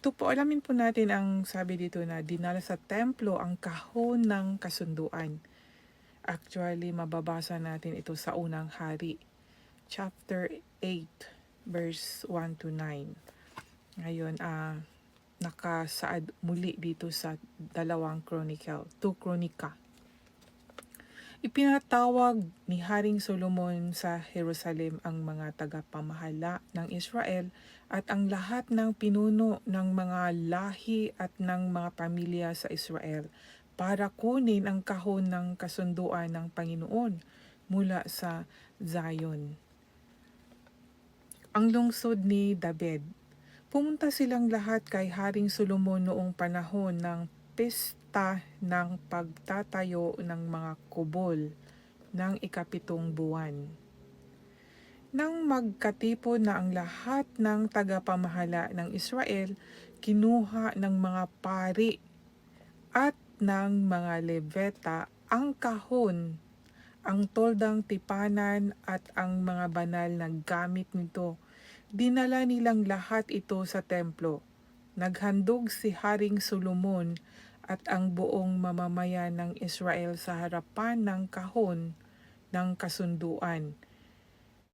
Ito po, alamin po natin ang sabi dito na dinala sa templo ang kahon ng kasunduan. Actually, mababasa natin ito sa unang hari, chapter 8, verse 1 to 9. Ngayon, ah, nakasaad muli dito sa dalawang chronicle, 2 Chronica. Ipinatawag ni Haring Solomon sa Jerusalem ang mga tagapamahala ng Israel at ang lahat ng pinuno ng mga lahi at ng mga pamilya sa Israel para kunin ang kahon ng kasunduan ng Panginoon mula sa Zion. Ang lungsod ni David. Pumunta silang lahat kay Haring Solomon noong panahon ng pista ng pagtatayo ng mga kubol ng ikapitong buwan. Nang magkatipon na ang lahat ng tagapamahala ng Israel, kinuha ng mga pari at ng mga lebeta ang kahon, ang toldang tipanan at ang mga banal na gamit nito. Dinala nilang lahat ito sa templo. Naghandog si Haring Solomon at ang buong mamamayan ng Israel sa harapan ng kahon ng kasunduan